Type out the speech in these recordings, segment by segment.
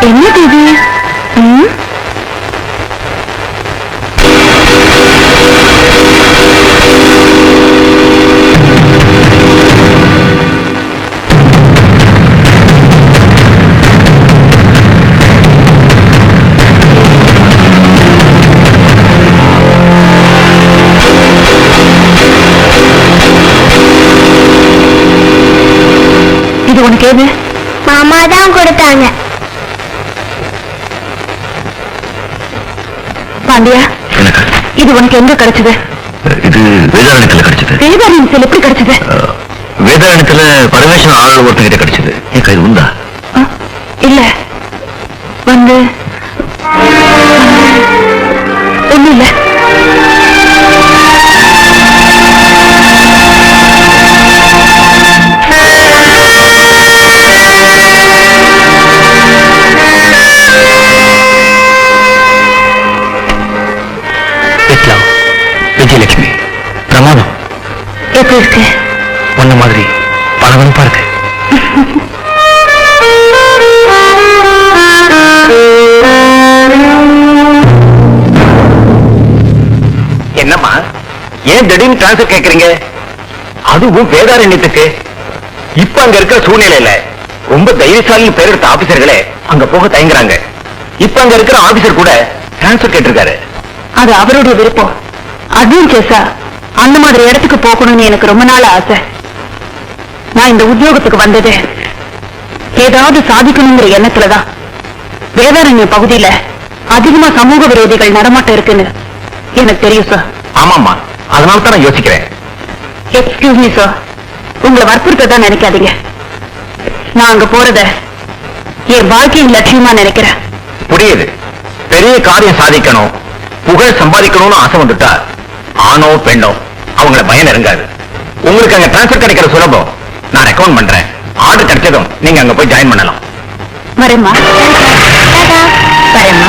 என்னது இது இது உனக்கு ஏது இது உனக்கு எங்க கிடைச்சது? இது வேதாரண்யத்துல கிடைச்சது. வேதாரண்யம் செல் எப்படி கிடைச்சது? அஹ், வேதாரண்யத்துல பரமேஸ்வரன் ஆள் ஒருத்தங்கிட்ட கிடைச்சது. என் கைது உண்டா? இருக்கு. ஒன்ன மாதிரி பணவன்பா இருக்கு என்னம்மா ஏன் திடீர்னு டிரான்ஸ்ஃபர் கேக்குறீங்க? அதுவும் வேதாரண்யத்துக்கு. இப்ப அங்க இருக்கிற சூழ்நிலையில ரொம்ப தைரியசாலி பேர் எடுத்த ஆபீசர்களே அங்க போக தயங்குறாங்க. இப்ப அங்க இருக்கிற ஆபீசர் கூட டிரான்ஸ்ஃபர் கேட்டிருக்காரு. அது அவருடைய விருப்பம். அட்வென்ச்சர்ஸா அந்த மாதிரி இடத்துக்கு போகணும்னு எனக்கு ரொம்ப நாள் ஆசை. நான் இந்த உத்தியோகத்துக்கு வந்தது. ஏதாவது சாதிக்கணுங்கிற எண்ணத்துலதான். வேதாரண்ய பகுதியில அதிகமா சமூக விரோதிகள் நடமாட்டம் இருக்குன்னு எனக்கு தெரியும் சார் ஆமாம்மா. அதனால தான் நான் யோசிக்கிறேன். எக்ஸ்கியூஸ் மீ சார் உங்களை வற்புறுத்த தான் நினைக்காதீங்க. நான் அங்க போறத என் வாழ்க்கையின் லட்சியமா நினைக்கிறேன். புரியுது. பெரிய காரியம் சாதிக்கணும் புகழ் சம்பாதிக்கணும்னு ஆசை வந்துட்டா ஆணோ பெண்ணோ? அவங்கள பயம் நெருங்காது. உங்களுக்கு அங்க டிரான்ஸ்ஃபர் கிடைக்கிற சுலபம் நான் ரெக்கமெண்ட் பண்றேன். ஆர்டர் கிடைச்சதும் நீங்க அங்க போய் ஜாயின் பண்ணலாம். வரேம்மா. வரேம்மா.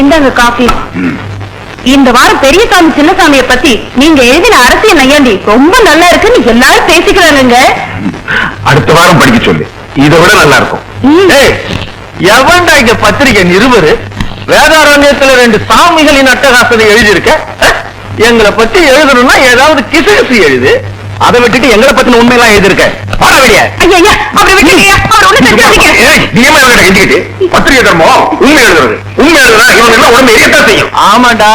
இந்தாங்க காஃபி. இந்த வாரம் பெரியசாமி சின்னசாமியை பத்தி நீங்க எழுதின அரசியல் நையாண்டி ரொம்ப நல்லா இருக்குன்னு எல்லாரும் பேசிக்கிறாங்க அடுத்த வாரம் படிக்க சொல்லு. இதை விட நல்லா இருக்கும். எவன்டா இங்க பத்திரிகை நிருபரு? வேதாரண்யத்துல ரெண்டு சாமிகளின் அட்டகாசத்தை எழுதியிருக்க? எங்களை பத்தி எழுதணும்னா ஏதாவது கிசுகிசு எழுது. அதை விட்டுட்டு எங்களை பத்தின உண்மையெல்லாம் எழுதியிருக்க. பாட வெளிய. ஒண்ணு செஞ்சாதீங்க பத்திரிகை தர்மம் உண்மை எழுதுறது. உண்மை எழுதுனா இவங்க எல்லாம் உடம்பு எரியத்தான் செய்யும். ஆமாண்டா.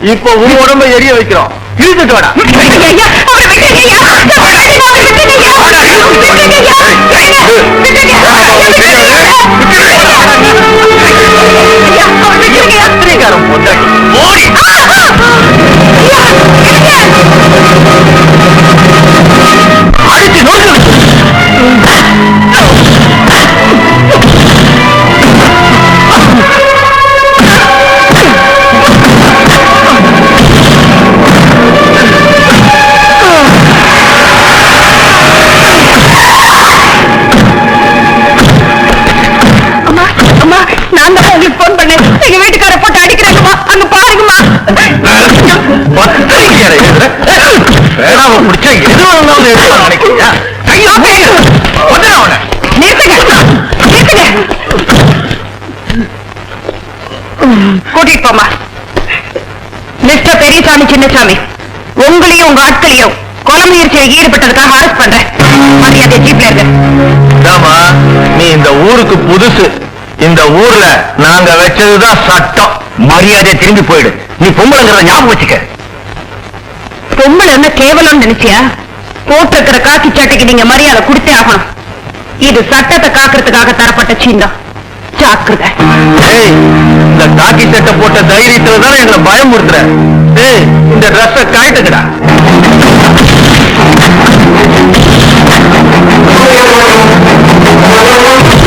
இப்போ உன் உடம்ப எரிய வைக்கிறோம். இழுத்துட்டு அடுத்து ஐயா முடிச்சா எது நினைக்கிறியா? அவனை. கூட்டிட்டு போமா மிஸ்டர் பெரியசாமி சின்னசாமி உங்களையும் உங்க ஆட்களையும் கொலை முயற்சியில் ஈடுபட்டதுக்காக அரெஸ்ட் பண்றேன் மரியாதை ஜீப்ல நீ இந்த ஊருக்கு புதுசு இந்த ஊர்ல நாங்க வச்சதுதான் சட்டம் மரியாதை திரும்பி போயிடு நீ பொம்பளைங்கிறத ஞாபகம் வச்சுக்க. பொம்பளை என்ன கேவலம் நினைச்சியா? போட்டிருக்கிற காக்கி சட்டைக்கு நீங்க மரியாதை கொடுத்தே ஆகணும். இது சட்டத்தை காக்கிறதுக்காக தரப்பட்ட சீந்தம் ஜாக்கிரத. இந்த காக்கி சட்டை போட்ட தைரியத்துல தானே எங்களை பயமுறுத்துற? இந்த ட்ரெஸ்ஸை காட்டுக்கடா Thank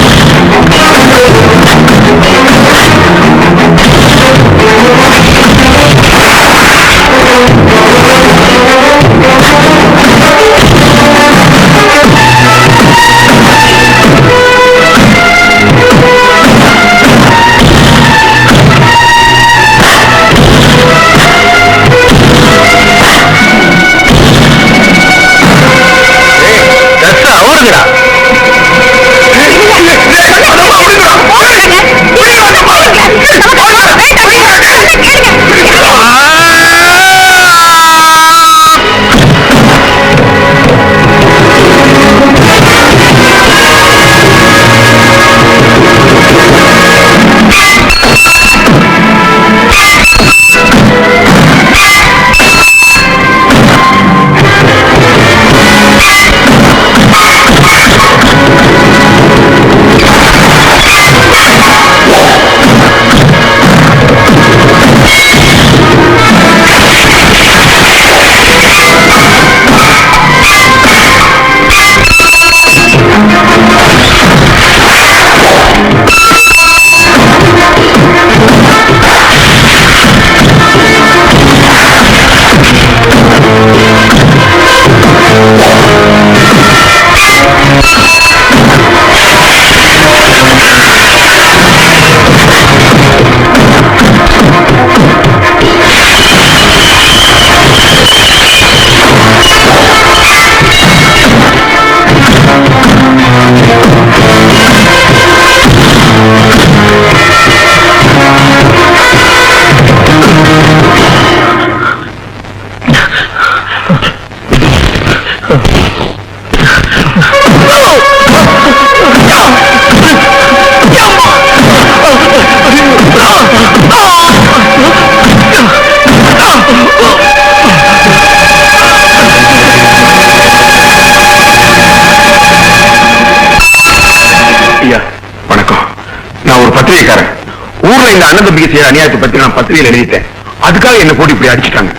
ஊர்ல இந்த அனந்தம்பிகை செய்யற அநியாயத்தை பத்தி நான் பத்திரிகை எழுதிட்டேன். அதுக்காக என்ன போட்டு இப்படி அடிச்சுட்டாங்க.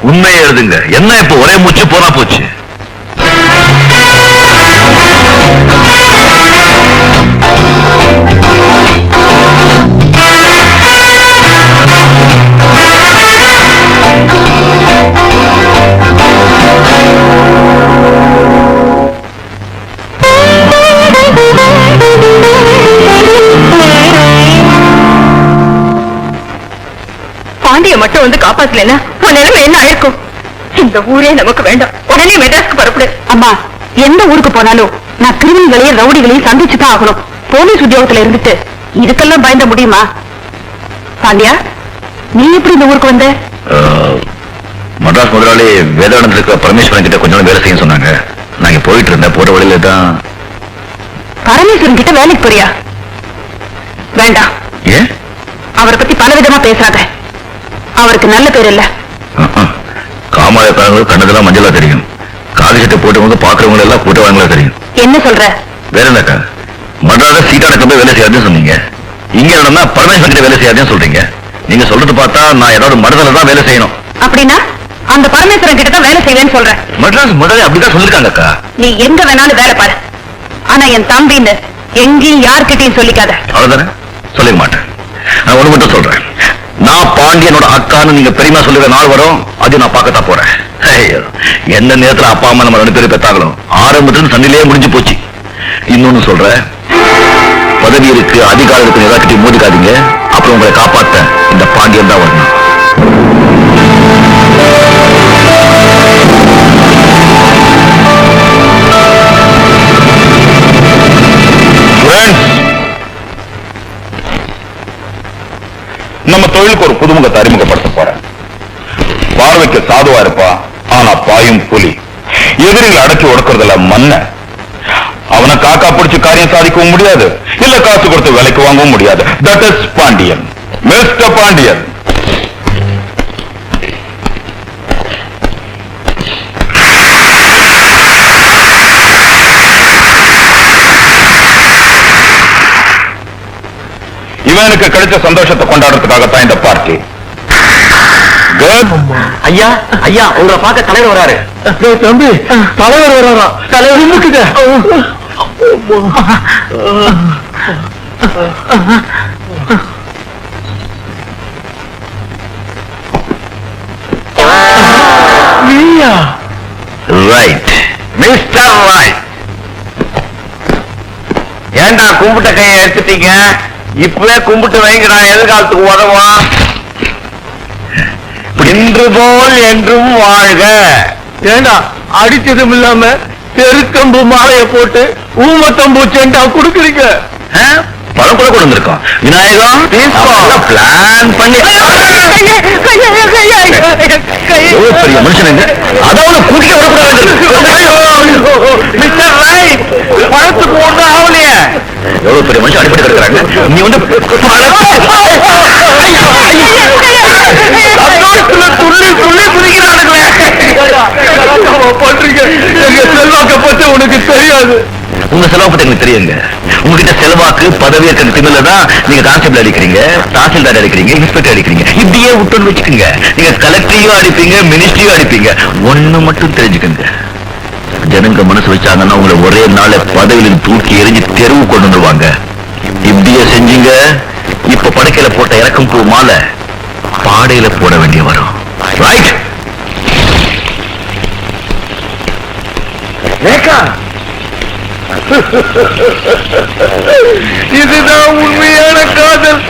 உண்மையை எழுதுங்க. என்ன இப்ப ஒரே மூச்சு போனா போச்சு? மட்டும் வந்து காப்பாத்தலைன்னா உன் நிலைமை என்ன ஆயிருக்கும்? இந்த ஊரே நமக்கு வேண்டாம். உடனே மெட்ராஸ்க்கு புறப்படு. அம்மா எந்த ஊருக்கு போனாலும் நான் கிரிமினல்களையும் ரவுடிகளையும் சந்திச்சு தான் ஆகணும். போலீஸ் உத்தியோகத்துல இருந்துட்டு இதுக்கெல்லாம் பயந்த முடியுமா? பாண்டியா நீ எப்படி இந்த ஊருக்கு வந்த? மட்ராஸ் முதலாளி வேதானந்தருக்கு பரமேஸ்வரன் கிட்ட கொஞ்சம் வேலை செய்ய சொன்னாங்க. நான் இங்க போயிட்டு இருந்தேன் போற வழியில தான். பரமேஸ்வரன் கிட்ட வேலைக்கு போறியா? வேண்டாம். ஏன்? அவரை பத்தி பல விதமா பேசுறாங்க அவருக்கு நல்ல பேர் இல்ல. காமாயக்காரங்க கண்ணதெல்லாம் மஞ்சளா தெரியும். காலி சட்டை போட்டவங்க பாக்குறவங்க எல்லாம் கூட்டவாங்களா தெரியும். என்ன சொல்ற? வேற என்னக்கா? மட்ராஸ் சீட்டாடக்க போய் வேலை செய்யாதுன்னு சொன்னீங்க. இங்க என்னன்னா பரமேஸ்வரன் கிட்ட வேலை செய்யாதுன்னு சொல்றீங்க. நீங்க சொல்றது பார்த்தா நான் ஏதாவது மடத்துல தான் வேலை செய்யணும். அப்படின்னா அந்த பரமேஸ்வரன் கிட்ட தான் வேலை செய்வேன்னு சொல்ற. மட்ராஸ் முதல்ல அப்படிதான் சொல்லிருக்காங்க அக்கா நீ எங்க வேணாலும் வேலை பாரு. ஆனா என் தம்பின்னு எங்கேயும் யார்கிட்டயும் சொல்லிக்காத. அவ்வளவுதானே? சொல்லிக்க மாட்டேன். நான் ஒண்ணு மட்டும் சொல்றேன். நான் பாண்டியனோட அக்கான்னு நீங்க பெரியமா சொல்லுற நாள் வரும் அது நான் பார்க்கத்தான் போறேன். ஐயோ, எந்த நேரத்துல அப்பா அம்மா நம்ம ரெண்டு பேரும் பெத்தாங்களும் ஆரம்பத்துல சண்டையிலேயே முடிஞ்சு போச்சு. இன்னொன்னு சொல்றேன். பதவி இருக்கு அதிகாரம் இருக்கு எல்லாத்திட்டையும் மோதிக்காதீங்க. அப்புறம் உங்களை காப்பாத்த இந்த பாண்டியன் தான் வரணும். கோயிலுக்கு ஒரு புதுமுகத்தை அறிமுகப்படுத்த போறேன். பார்வைக்கு சாதுவா இருப்பா ஆனா பாயும் புலி. எதிரிகளை அடக்கி உடக்குறதுல மன்ன. அவனை காக்கா பிடிச்சு காரியம் சாதிக்கவும் முடியாது. இல்ல காசு கொடுத்து விலைக்கு வாங்கவும் முடியாது. That is Pandian mister Pandian இவனுக்கு கிடைச்ச சந்தோஷத்தை கொண்டாடுறதுக்காகத்தான் இந்த பார்ட்டி. ஐயா ஐயா உங்களை பார்க்க தலைவர் வராரு. தம்பி தலைவர் வராரா? தலைவர் ரைட் மிஸ்டர் ரைட் ஏன்டா கும்பிட்ட கையை எடுத்துட்டீங்க? இப்பவே கும்பிட்டு வைங்கடா. எதிர்காலத்துக்கு உதவும் இன்று போல் என்றும் வாழ்க. ஏண்டா அடிச்சதும் இல்லாம தெருக்கம்பு மாலைய போட்டு ஊமத்தம்பூ செண்டா குடுக்குறீங்க? பழம் கூட கொண்டு வந்திருக்கோம். விநாயகம் பிளான் பண்ணி பெரிய மனுஷனுங்க அதாவது கூட்டிட்டு வரக்கூடாது பழத்துக்கு ஆகலையே எவ்வளவு பெரிய மனுஷன் அடிப்பட்டு கிடக்குறாங்க? நீ வந்து துள்ளி துள்ளி பண்றீங்க எங்க செல்வாக்க பத்தி உனக்கு தெரியாது உங்க செலவு எனக்கு தெரியுங்க. உங்ககிட்ட செலவாக்கு பதவி இருக்கிற நீங்க கான்ஸ்டபிள் அடிக்கிறீங்க. தாசில்தார் அடிக்கிறீங்க இன்ஸ்பெக்டர் அடிக்கிறீங்க. இப்படியே விட்டு வச்சுக்கோங்க. நீங்க கலெக்டரையும் அடிப்பீங்க மினிஸ்ட்ரியும் அடிப்பீங்க. ஒண்ணு மட்டும் தெரிஞ்சுக்கோங்க. ஜனங்க மனசு வச்சாங்கன்னா உங்களை ஒரே நாள பதவியில் தூக்கி எரிஞ்சு தெருவு கொண்டு வந்துருவாங்க. இப்படியே செஞ்சீங்க. இப்ப படுக்கையில போட்ட இறக்கம் பூ மாலை பாடையில போட வேண்டிய வரும். ரைட் இதுதான் உண்மையான காதல்.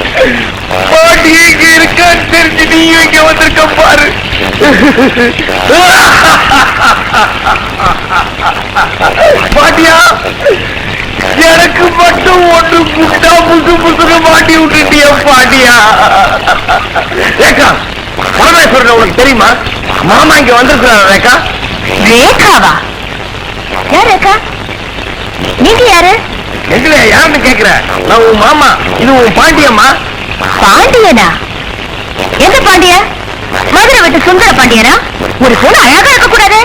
பாட்டி எங்க இருக்கான்னு தெரிஞ்சு நீ இங்க வந்திருக்க பாரு. பாட்டியா எனக்கு மட்டும் ஒண்ணு முட்டா புசு புசுன்னு மாட்டி விட்டுட்டிய பாட்டியா. ரேகா பரமேஸ்வரன் உனக்கு தெரியுமா? மாமா இங்க வந்திருக்கிறார் ரேகா. ரேகாவா? யார் ரேகா? நீங்க யாரு? எங்களை யாருன்னு கேக்குற? நான் உன் மாமா இது உன் பாண்டியம்மா பாண்டியனா? எந்த பாண்டிய? மதுரை விட்டு சுந்தர பாண்டியனா ஒரு பொண்ணு அழகா இருக்க கூடாது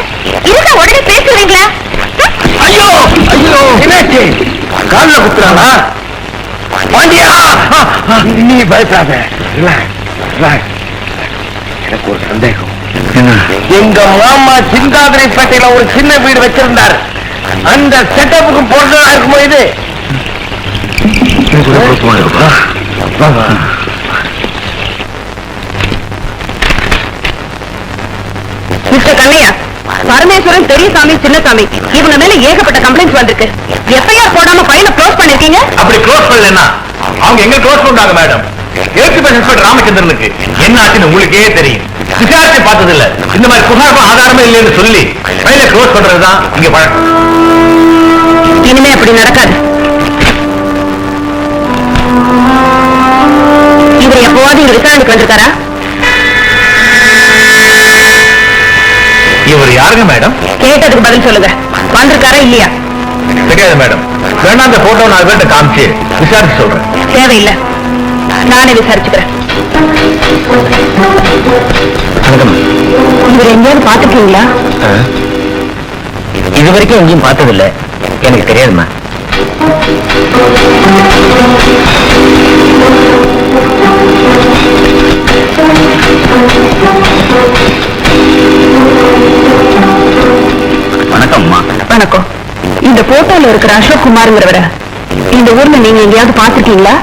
இருந்தா உடனே பேசுவீங்களா ஐயோ ஐயோ. என்னாச்சு? கால்ல குத்துறாளா? பாண்டியா! நீ பயப்படாத. எனக்கு ஒரு சந்தேகம். எங்க மாமா சிந்தாதிரிப்பேட்டையில ஒரு சின்ன வீடு வச்சிருந்தார். அந்த செட்டப்புக்கு பொருத்தமா இருக்குமோ இது? மிஸ்டர் கண்ணையா? பரமேஸ்வரன் பெரியசாமி சின்னசாமி இவங்க மேல ஏகப்பட்ட கம்ப்ளைண்ட்ஸ் வந்திருக்கு. எஃப்ஐஆர் போடாம ஃபைல க்ளோஸ் பண்ணிருக்கீங்க அப்படி க்ளோஸ் பண்ணலன்னா அவங்க எங்க க்ளோஸ் பண்றாங்க மேடம் ஏற்று இன்ஸ்பெக்டர் ராமச்சந்திரனுக்கு என்ன ஆச்சுன்னு உங்களுக்கே தெரியும். விசாரிச்சு பார்த்தது இல்ல இந்த மாதிரி புகாருக்கும் ஆதாரமே இல்லைன்னு சொல்லி ஃபைல க்ளோஸ் பண்றதுதான் இங்க பழக்கம் இனிமே அப்படி நடக்காது. இவர் எப்போவாது இங்க விசாரணைக்கு வந்திருக்காரா? யாருங்க மேடம்? கேட்டதுக்கு பதில் சொல்லுங்க. வந்திருக்காரா இல்லையா? தெரியாது மேடம். வேணா அந்த போட்டோ நாலு பேர்ட்ட காமிச்சு விசாரிச்சு சொல்றேன். தேவையில்லை. நானே விசாரிச்சுக்கிறேன். இவர் எங்கேயாவது பாத்துருக்கீங்களா இது வரைக்கும் எங்கேயும் பார்த்ததில்ல. எனக்கு தெரியாதுமா வணக்கம்மா. வணக்கம். இந்த போட்டோல இருக்கிற அசோக் குமாருங்கிறவர இந்த ஊர்ல நீங்க எங்கேயாவது பாத்துருக்கீங்களா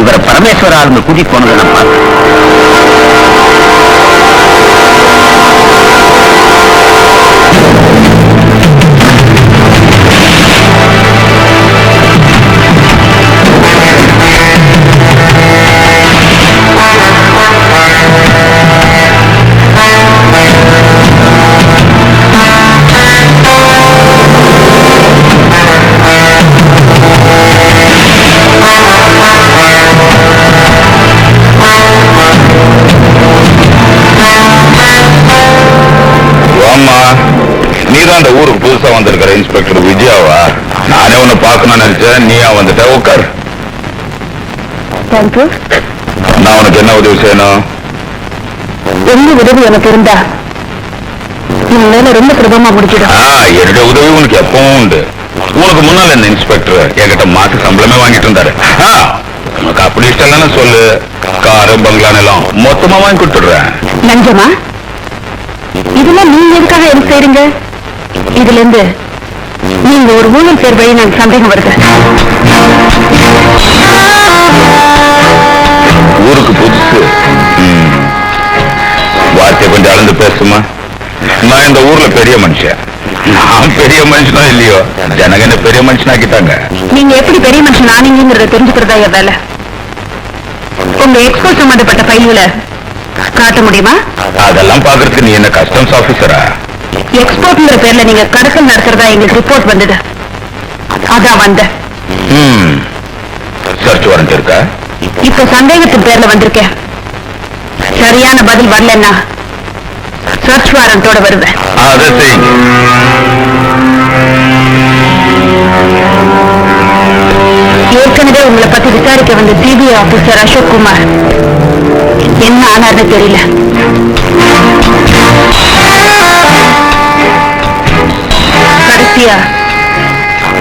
இவரை பரமேஸ்வர ஆளுங்க கூட்டிட்டு போனதை நான் பார்த்தேன். ஆமா நீதான் அந்த ஊருக்கு புதுசா வந்திருக்கிற இன்ஸ்பெக்டர் விஜயாவா? நானே உன்னை பார்க்கணும்னு நினைச்சேன் நீயா வந்துட்ட உட்கார் நான் உனக்கு என்ன உதவி செய்யணும்? எந்த உதவி எனக்கு இருந்தா? உன் மேல ரொம்ப சுலபமா முடிச்சிடும் என்னுடைய உதவி உனக்கு எப்பவும் உண்டு. உனக்கு முன்னால இந்த இன்ஸ்பெக்டர்? என்கிட்ட மாச சம்பளமே வாங்கிட்டு இருந்தாரு. உனக்கு அப்படி இஷ்டம் இல்லைன்னு சொல்லு. காரு பங்களா நிலம் மொத்தமா வாங்கி கொடுத்துடுறேன். லஞ்சமா இதெல்லாம் நீங்க எதுக்காக எனக்கு செய்றீங்க இதுல இருந்து நீங்க ஒரு ஊழல் பேர் வழி எனக்கு சந்தேகம் வருது. ஊருக்கு புதுசு. வார்த்தை கொஞ்சம் அளந்து பேசுமா? நான் இந்த ஊர்ல பெரிய மனுஷன். நான் பெரிய மனுஷனோ இல்லையோ? ஜனங்க என்ன பெரிய மனுஷனாக்கிட்டாங்க? நீங்க எப்படி பெரிய மனுஷன் ஆனீங்கிறத தெரிஞ்சுக்கிறதா என் வேலை? உங்க எக்ஸ்போ சம்பந்தப்பட்ட ஃபைல்களை காட்ட முடியுமா? அதெல்லாம் பாக்குறதுக்கு நீ என்ன கஸ்டம்ஸ் ஆபீசரா எக்ஸ்போர்ட்ங்கிற பேர்ல நீங்க கடத்தல் நடத்துறதா எங்களுக்கு ரிப்போர்ட் வந்தது. அதான் வந்தேன். ம். சர்ச் வாரண்ட் இருக்கா? இப்ப சந்தேகத்தின் பேர்ல வந்திருக்கேன். சரியான பதில் வரலன்னா சர்ச் வாரண்டோட வருவேன். அதை ஏற்கனவே உங்களை பத்தி விசாரிக்க வந்த சிபிஐ ஆபீசர் அசோக் குமார். என்ன ஆனார்னு தெரியல. கடைசியா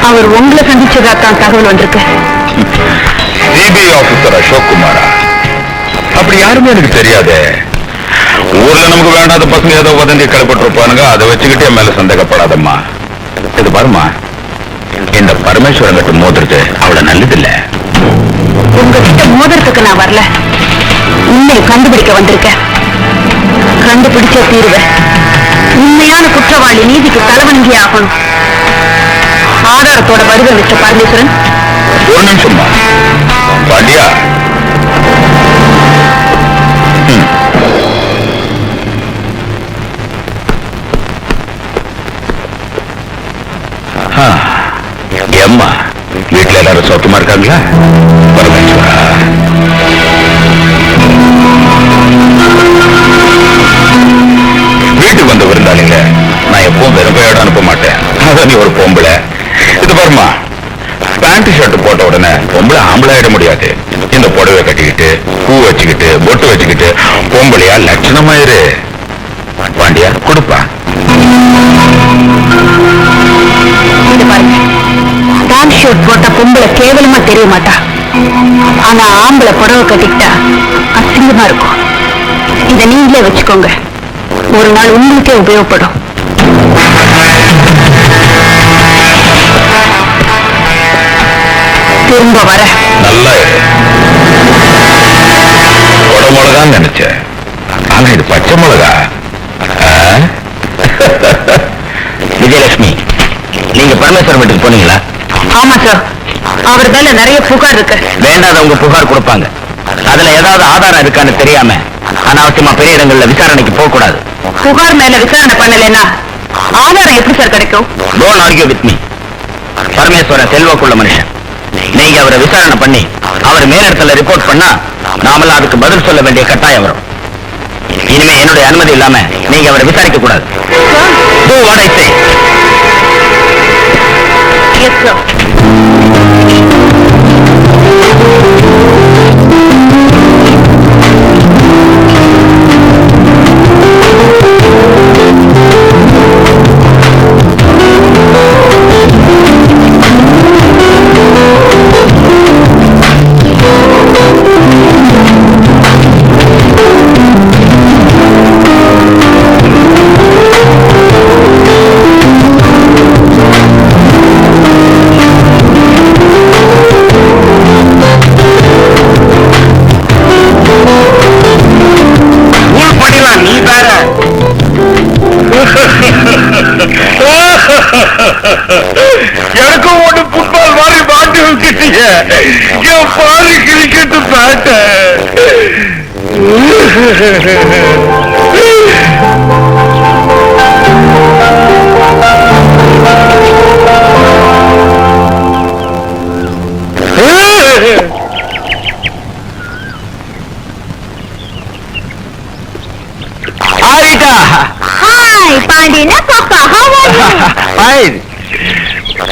அவர் உங்களை சந்திச்சதா தான் தகவல் வந்திருக்கு. சிபிஐ ஆபீசர் அசோக் குமாரா அப்படி யாருமே எனக்கு தெரியாதே. ஊர்ல நமக்கு வேண்டாத பசங்க ஏதோ வதந்தி கிளப்பிட்டிருப்பானுங்க அதை வச்சுக்கிட்டு மேல சந்தேகப்படாதம்மா. இது பாருமா இந்த பரமேஸ்வரன் கிட்ட மோதுறது அவ்வளவு நல்லது இல்ல உங்ககிட்ட மோதிரத்துக்கு நான் வரல. உண்மையை கண்டுபிடிக்க வந்திருக்கேன் கண்டுபிடிச்ச தீருவேன் உண்மையான குற்றவாளி நீதிக்கு தலைவணங்கி ஆகணும். ஆதாரத்தோட வருக மிஸ்டர் பரமேஸ்வரன். ஒரு நிமிஷம்மா. பாண்டியா ம். வீட்டுல எல்லாரும் சௌக்கியமா இருக்காங்களா? பரமேஸ்வரா. எப்பவும் வெறுப்பையோட அனுப்ப மாட்டேன். அதான் நீ ஒரு பொம்பளை. இது பாருமா பேண்ட் ஷர்ட் போட்ட உடனே பொம்பளை ஆம்பளை ஆயிட முடியாது. இந்த புடவை கட்டிக்கிட்டு பூ வச்சுக்கிட்டு பொட்டு வச்சுக்கிட்டு பொம்பளையா லட்சணமாயிரு. பாண்டியா கொடுப்பா. பேண்ட் ஷர்ட் போட்ட பொம்பளை கேவலமா தெரிய மாட்டா. ஆனா ஆம்பளை புடவை கட்டிக்கிட்டா அசிங்கமா இருக்கும். இதை நீங்களே வச்சுக்கோங்க. ஒரு நாள் உங்களுக்கே உபயோகப்படும். திரும்ப வர. நல்லா கொடை மிளகான்னு நினைச்சேன். ஆனா இது பச்சை மிளகா? விஜயலட்சுமி நீங்க பரமேஸ்வரன் வீட்டுக்கு போனீங்களா? ஆமா சார். அவர் மேல நிறைய புகார் இருக்கு. வேண்டாதவங்க புகார் கொடுப்பாங்க. அதுல ஏதாவது ஆதாரம் இருக்கான்னு தெரியாம அனாவசியமா பெரிய இடங்கள்ல விசாரணைக்கு போக கூடாது புகார் மேல விசாரணை பண்ணலைன்னா ஆதாரம் எப்படி சார் கிடைக்கும்? Don't argue with me Parameswaran செல்வாக்குள்ள மனுஷன். நீங்க அவரை விசாரணை பண்ணி அவர் மேலிடத்துல ரிப்போர்ட் பண்ணா நாமெல்லாம் அதுக்கு பதில் சொல்ல வேண்டிய கட்டாயம் வரும். இனிமே என்னுடைய அனுமதி இல்லாம நீங்க அவரை விசாரிக்க கூடாது. Do what எனக்கும் ஒண்ணு ஃபுட்பால் மாதிரி மாட்டி வச்சுட்டீங்க என் பாரு கிரிக்கெட் பேட்ட ஆரிட்டா fine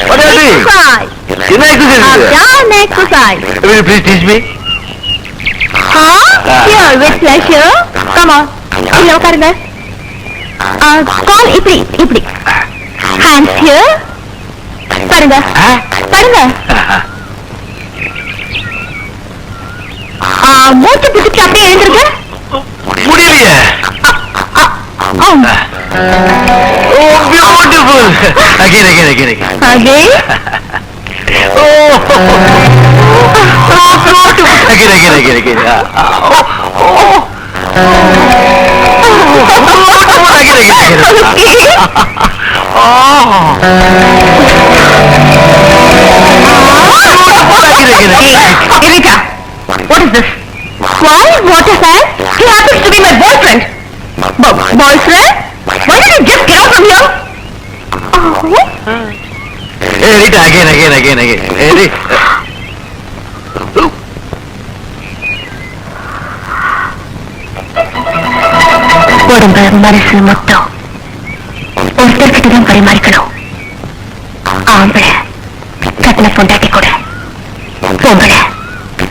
What are you doing? Exercise. என்ன exercise இது? Down exercise. Will you please teach me? Huh? Here, with pleasure. Come on. இல்ல உட்காருங்க கால் இப்படி இப்படி ஹேண்ட்ஸ் ஹியர் பாருங்க? பாருங்க மூச்சு பிடிச்சு அப்படியே எழுந்திருங்க முடியலையே Oh, beautiful! Again, again, again, again. அதே Oh, oh, beautiful! Again, again, again, again. Ah, Oh, oh. Beautiful! Again, again, again. Oh. Again, again, again. Erika, what is this? Why? What is that? He happens to be my boyfriend. Bo- boyfriend? Oh. Hey, Rita, again, again, again, again. Rita. உடம்பு மனசு மொத்தம் ஒருத்தர்கிட்ட தான் பரிமாறிக்கணும் ஆம்பளை கட்டின பொண்டாட்டி கூட பொம்பளை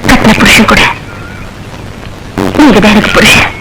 கட்டின புருஷன் கூட நீங்க தான் எனக்கு புருஷன்.